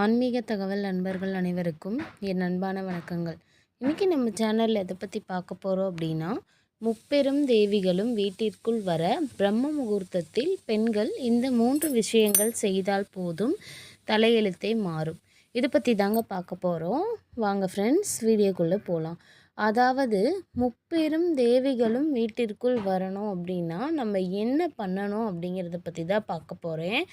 ஆன்மீக தகவல் நண்பர்கள் அனைவருக்கும் என் அன்பான வணக்கங்கள். இன்றைக்கி நம்ம சேனலில் எதை பற்றி பார்க்க போகிறோம் அப்படின்னா முப்பெரும் தேவிகளும் வீட்டிற்குள் வர பிரம்ம முகூர்த்தத்தில் பெண்கள் இந்த மூன்று விஷயங்கள் செய்தால் போதும் தலையெழுத்தே மாறும். இதை பற்றி தாங்க பார்க்க போகிறோம் வாங்க ஃப்ரெண்ட்ஸ் வீடியோக்குள்ளே போகலாம் அதாவது முப்பெரும் தேவிகளும் வீட்டிற்குள் வரணும் அப்படின்னா நம்ம என்ன பண்ணணும் அப்படிங்கிறத பற்றி தான் பார்க்க போகிறேன்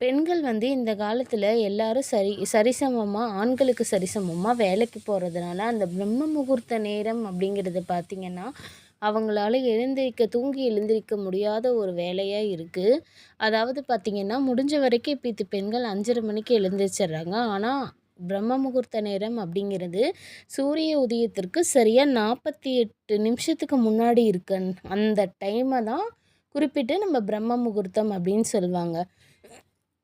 பெண்கள் வந்து இந்த காலத்தில் எல்லாரும் சரி சரிசமமாக ஆண்களுக்கு சரிசமமாக வேலைக்கு போகிறதுனால அந்த பிரம்ம முகூர்த்த நேரம் அப்படிங்கிறது பார்த்திங்கன்னா அவங்களால எழுந்திரிக்க தூங்கி எழுந்திரிக்க முடியாத ஒரு வேலையாக இருக்குது அதாவது பார்த்திங்கன்னா முடிஞ்ச வரைக்கும் இப்போ இது பெண்கள் அஞ்சரை மணிக்கு எழுந்திரிச்சிடுறாங்க. ஆனால் பிரம்ம முகூர்த்த நேரம் அப்படிங்கிறது சூரிய உதயத்திற்கு சரியாக நாற்பத்தி எட்டு நிமிஷத்துக்கு முன்னாடி இருக்கு அந்த டைமை தான் குறிப்பிட்டு நம்ம பிரம்ம முகூர்த்தம் அப்படின்னு சொல்லுவாங்க.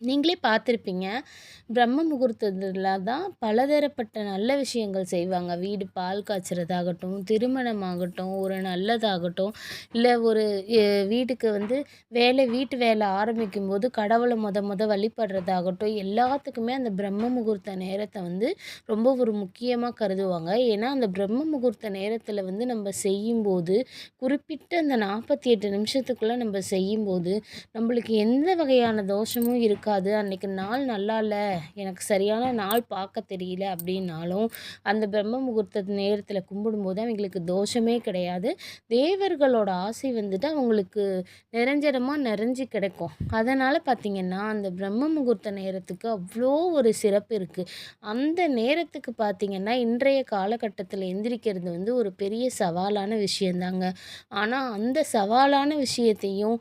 நீங்களே பார்த்துருப்பீங்க. பிரம்ம முகூர்த்தத்தில் தான் பலதரப்பட்ட நல்ல விஷயங்கள் செய்வாங்க. வீடு பால் காய்ச்சறதாகட்டும் திருமணமாகட்டும் ஒரு நல்லதாகட்டும் இல்லை ஒரு வீட்டுக்கு வந்து வேலை வீட்டு வேலை ஆரம்பிக்கும் போது கடவுளை மொத மொத வழிபடுறதாகட்டும் எல்லாத்துக்குமே அந்த பிரம்ம முகூர்த்த நேரத்தை வந்து ரொம்ப ஒரு முக்கியமாக கருதுவாங்க. ஏன்னா அந்த பிரம்ம முகூர்த்த நேரத்தில் வந்து நம்ம செய்யும்போது குறிப்பிட்ட அந்த நாற்பத்தி எட்டு நிமிஷத்துக்குள்ளே நம்ம செய்யும்போது நம்மளுக்கு எந்த வகையான தோஷமும் இருக்கு இருக்காது அன்றைக்கி நாள் நல்லா இல்லை எனக்கு சரியான நாள் பார்க்க தெரியல அப்படின்னாலும் அந்த பிரம்ம முகூர்த்த நேரத்தில் கும்பிடும்போது அவங்களுக்கு தோஷமே கிடையாது. தேவர்களோட ஆசை வந்துட்டு அவங்களுக்கு நிரஞ்சரமாக நிறைஞ்சு கிடைக்கும். அதனால் பார்த்திங்கன்னா அந்த பிரம்ம முகூர்த்த நேரத்துக்கு அவ்வளோ ஒரு சிறப்பு இருக்குது அந்த நேரத்துக்கு பார்த்திங்கன்னா இன்றைய காலகட்டத்தில் எந்திரிக்கிறது வந்து ஒரு பெரிய சவாலான விஷயந்தாங்க. ஆனால் அந்த சவாலான விஷயத்தையும்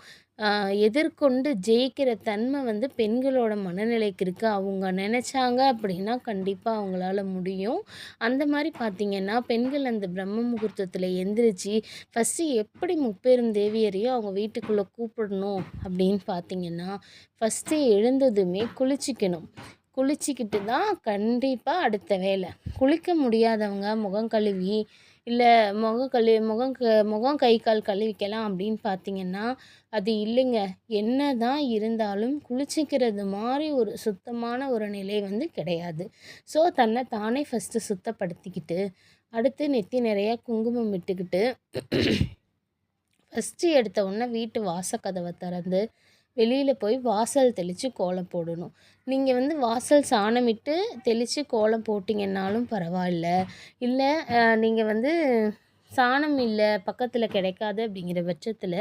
எதிர்கொண்டு ஜெயிக்கிற தன்மை வந்து பெண்களோட மனநிலைக்கு இருக்குது அவங்க நினச்சாங்க அப்படின்னா கண்டிப்பாக அவங்களால முடியும். அந்த மாதிரி பார்த்திங்கன்னா பெண்கள் அந்த பிரம்ம முகூர்த்தத்தில் எந்திரிச்சு ஃபஸ்ட்டு எப்படி முப்பெரும் தேவியரையும் அவங்க வீட்டுக்குள்ளே கூப்பிடணும் அப்படின்னு பார்த்திங்கன்னா ஃபஸ்ட்டு எழுந்ததுமே குளிச்சிக்கணும். குளிச்சிக்கிட்டு தான் கண்டிப்பாக அடுத்த வேலை. குளிக்க முடியாதவங்க முகம் கழுவி இல்லை முகம் கழுவி முகம் க முகம் கை கால் கழுவிக்கலாம் அப்படின்னு பார்த்தீங்கன்னா அது இல்லைங்க. என்ன தான் இருந்தாலும் குளிச்சிக்கிறது மாதிரி ஒரு சுத்தமான ஒரு நிலை வந்து கிடையாது. ஸோ தன்னை தானே ஃபஸ்ட்டு சுத்தப்படுத்திக்கிட்டு அடுத்து நெத்தி நிறையா குங்குமம் விட்டுக்கிட்டு ஃபஸ்ட்டு எடுத்த உடனே வீட்டு வாசக்கதவை திறந்து வெளியில் போய் வாசல் தெளித்து கோலம் போடணும். நீங்கள் வந்து வாசல் சாணமிட்டு தெளித்து கோலம் போட்டிங்கன்னாலும் பரவாயில்ல. இல்லை நீங்கள் வந்து சாணம் இல்லை பக்கத்தில் கிடைக்காது அப்படிங்கிற பட்சத்தில்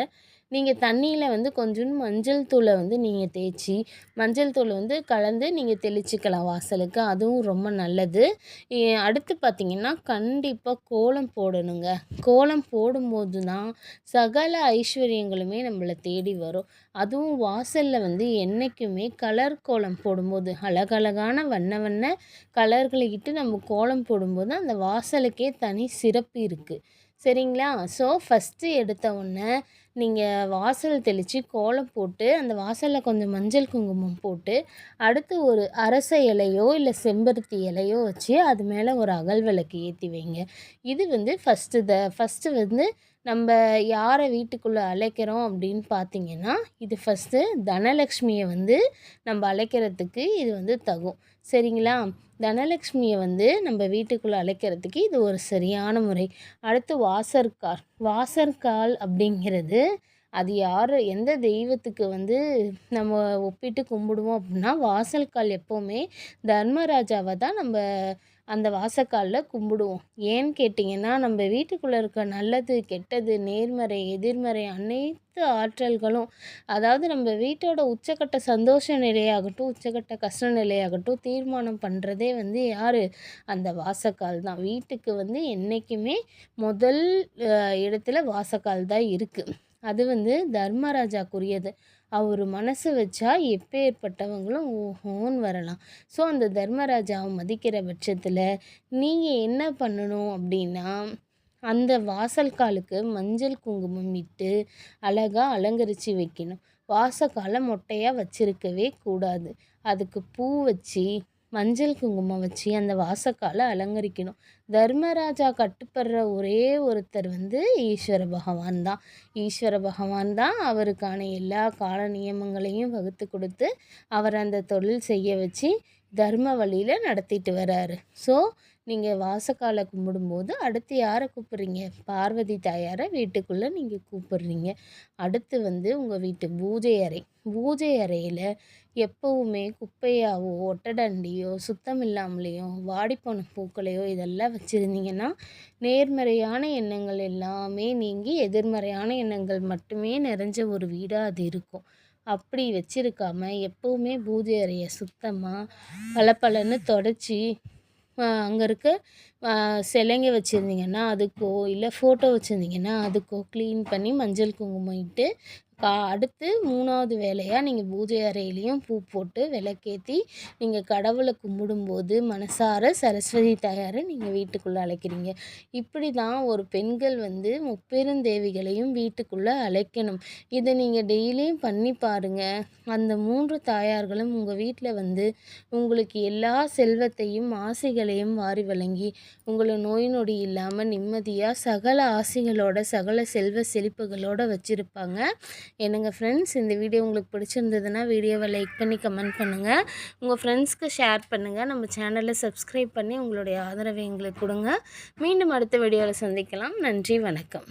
நீங்கள் தண்ணியில் வந்து கொஞ்சோண்டு மஞ்சள் தூளை வந்து நீங்கள் தேய்ச்சி மஞ்சள் தூளை வந்து கலந்து நீங்கள் தெளிச்சிக்கலாம் வாசலுக்கு. அதுவும் ரொம்ப நல்லது. அடுத்து பார்த்திங்கன்னா கண்டிப்பாக கோலம் போடணுங்க. கோலம் போடும்போது தான் சகல ஐஸ்வர்யங்களுமே நம்மளை தேடி வரும். அதுவும் வாசலில் வந்து என்றைக்குமே கலர் கோலம் போடும்போது அழகழகான வண்ண வண்ண கலர்களை இட்டு நம்ம கோலம் போடும்போது அந்த வாசலுக்கே தனி சிறப்பு இருக்குது சரிங்களா? ஸோ ஃபஸ்ட்டு எடுத்த உடனே நீங்கள் வாசல் தெளித்து கோலம் போட்டு அந்த வாசலில் கொஞ்சம் மஞ்சள் குங்குமம் போட்டு அடுத்து ஒரு அரச இலையோ இல்லை செம்பருத்தி இலையோ வச்சு அது மேலே ஒரு அகல் விளக்கு ஏற்றி வைங்க. இது வந்து ஃபஸ்ட்டு த ஃபஸ்ட்டு வந்து நம்ம யாரை வீட்டுக்குள்ளே அழைக்கிறோம் அப்படின்னு பார்த்தீங்கன்னா இது ஃபஸ்ட்டு தனலக்ஷ்மியை வந்து நம்ம அழைக்கிறதுக்கு இது வந்து தகும். சரிங்களா? தனலக்ஷ்மியை வந்து நம்ம வீட்டுக்குள்ளே அழைக்கிறதுக்கு இது ஒரு சரியான முறை. அடுத்து வாசற்கால் வாசற்கால் அப்படிங்கிறது அது யார் எந்த தெய்வத்துக்கு வந்து நம்ம ஒப்பிட்டு கும்பிடுவோம் அப்படின்னா வாசல்கால் எப்போவுமே தர்மராஜாவை தான் நம்ம அந்த வாசக்காலில் கும்பிடுவோம். ஏன்னு கேட்டிங்கன்னா நம்ம வீட்டுக்குள்ளே இருக்க நல்லது கெட்டது நேர்மறை எதிர்மறை அனைத்து ஆற்றல்களும் அதாவது நம்ம வீட்டோட உச்சக்கட்ட சந்தோஷ நிலையாகட்டும் உச்சக்கட்ட கஷ்ட நிலையாகட்டும் தீர்மானம் பண்ணுறதே வந்து யார்? அந்த வாசக்கால் தான். வீட்டுக்கு வந்து என்றைக்குமே முதல் இடத்துல வாசக்கால் தான் இருக்குது அது வந்து தர்மராஜாக்குரியது. அவர் மனசு வச்சா எப்பேற்பட்டவங்களும் ஓஹோன்னு வரலாம். ஸோ அந்த தர்மராஜாவை மதிக்கிற பட்சத்தில் நீங்கள் என்ன பண்ணணும் அப்படின்னா அந்த வாசல் காலுக்கு மஞ்சள் குங்குமம் இட்டு அழகாக அலங்கரித்து வைக்கணும். வாசக்காலை மொட்டையாக வச்சிருக்கவே கூடாது. அதுக்கு பூ வச்சு மஞ்சள் குங்குமம் வச்சு அந்த வாசக்காலை அலங்கரிக்கணும். தர்மராஜா கட்டுப்படுற ஒரே ஒருத்தர் வந்து ஈஸ்வர பகவான் தான். ஈஸ்வர பகவான் தான் அவருக்கான எல்லா கால நியமங்களையும் வகுத்து கொடுத்து அவர் அந்த தொழில் செய்ய வச்சு தர்ம வழியில் நடத்திட்டு வராரு. ஸோ நீங்கள் வாசக்காலை கும்பிடும்போது அடுத்து யாரை கூப்பிட்றீங்க? பார்வதி தாயாரை வீட்டுக்குள்ளே நீங்கள் கூப்பிட்றீங்க. அடுத்து வந்து உங்கள் வீட்டு பூஜை அறை. பூஜை அறையில் எப்போவுமே குப்பையாவோ ஒட்டடண்டியோ சுத்தம் இல்லாமலேயோ வாடிப்போன பூக்களையோ இதெல்லாம் வச்சுருந்தீங்கன்னா நேர்மறையான எண்ணங்கள் எல்லாமே நீங்கி எதிர்மறையான எண்ணங்கள் மட்டுமே நிறைஞ்ச ஒரு வீடாக அது இருக்கும். அப்படி வச்சிருக்காம எப்போவுமே பூஜை அறையை சுத்தமாக பளபளன்னு தொடச்சி அங்கே இருக்க சிலைங்க வச்சுருந்தீங்கன்னா அதுக்கோ இல்லை ஃபோட்டோ வச்சுருந்தீங்கன்னா அதுக்கோ க்ளீன் பண்ணி மஞ்சள் குங்குமம் இட்டு கா அடுத்து மூணாவது வேலையாக நீங்கள் பூஜை அறையிலையும் பூ போட்டு விளக்கேற்றி நீங்கள் கடவுளை கும்பிடும்போது மனசார சரஸ்வதி தாயாரை நீங்கள் வீட்டுக்குள்ளே அழைக்கிறீங்க. இப்படி தான் ஒரு பெண்கள் வந்து முப்பெருந்தேவிகளையும் வீட்டுக்குள்ளே அழைக்கணும். இதை நீங்கள் டெய்லியும் பண்ணி பாருங்கள் அந்த மூன்று தாயார்களும் உங்கள் வீட்டில் வந்து உங்களுக்கு எல்லா செல்வத்தையும் ஆசைகளையும் வாரி வழங்கி உங்களை நோய் நொடி இல்லாமல் நிம்மதியாக சகல ஆசைகளோட சகல செல்வ செழிப்புகளோடு வச்சுருப்பாங்க. என்னங்க ஃப்ரெண்ட்ஸ் இந்த வீடியோ உங்களுக்கு பிடிச்சிருந்ததுன்னா வீடியோவை லைக் பண்ணி கமெண்ட் பண்ணுங்கள் உங்கள் ஃப்ரெண்ட்ஸ்க்கு ஷேர் பண்ணுங்கள் நம்ம சேனலை சப்ஸ்கிரைப் பண்ணி உங்களுடைய ஆதரவை எங்களுக்கு கொடுங்க. மீண்டும் அடுத்த வீடியோவில் சந்திக்கலாம். நன்றி வணக்கம்.